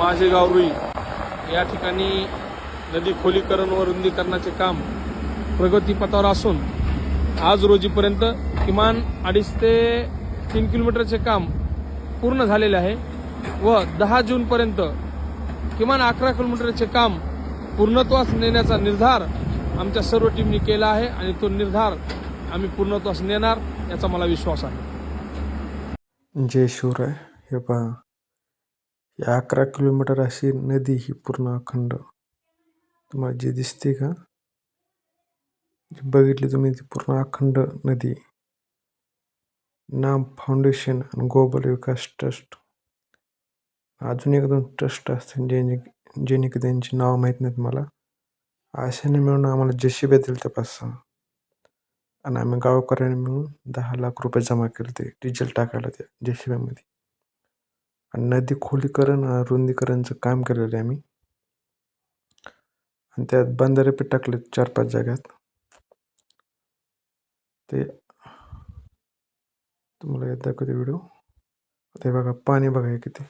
माझे गाव रुई या ठिकाणी नदी खोलीकरण व रुंदीकरणाचे काम प्रगतीपथावर असून आज रोजीपर्यंत किमान अडीच ते तीन किलोमीटरचे काम पूर्ण झालेले आहे व दहा जूनपर्यंत किमान अकरा किलोमीटरचे काम पूर्णत्वास नेण्याचा निर्धार आमच्या सर्व टीमनी केला आहे आणि तो निर्धार आम्ही पूर्णत्वास नेणार याचा मला विश्वास आहे. जय शिवराय. हे पहा. अकरा किलोमीटर अशी नदी ही पूर्ण अखंड. तुम्हाला जी दिसते का? जी बघितली तुम्ही ती पूर्ण अखंड नदी. नाम फाउंडेशन आणि ग्लोबल विकास ट्रस्ट अजून एक दोन ट्रस्ट असतील ज्याने ज्याने की त्यांची नाव माहीत नाहीत मला. अशाने मिळून आम्हाला जेसीबी दिल त्या आणि आम्ही गावकऱ्यांनी मिळून दहा लाख रुपये जमा केले ते डिझेल टाकायला त्या जेसीबीमध्ये आणि नदी खोलीकरण आणि रुंदीकरणचं काम केलेलं आहे आम्ही. आणि त्यात बंधारे पण टाकले चार पाच जाग्यात. ते तुम्हाला येत दाखवते व्हिडिओ. ते बघा पाणी बघा हे किती.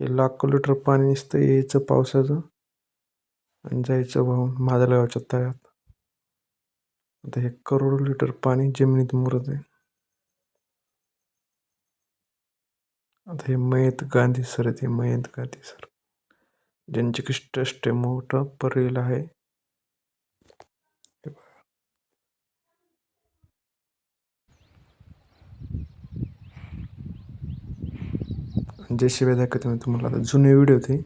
हे लाखो लिटर पाणी नसतं यायचं पावसाचं आणि जायचं वाहून गावाच्या तळ्यात. आता हे करोडो लिटर पाणी जमिनीत मुरत आहे. आता हे मयत गांधी सर आहेत हे मयंत गांधी सर. ज्यांचे की ट्रस्ट आहे मोठं परेल आहे. जे शिवाय दाखवते मी तुम्हाला. आता जुने व्हिडिओ ते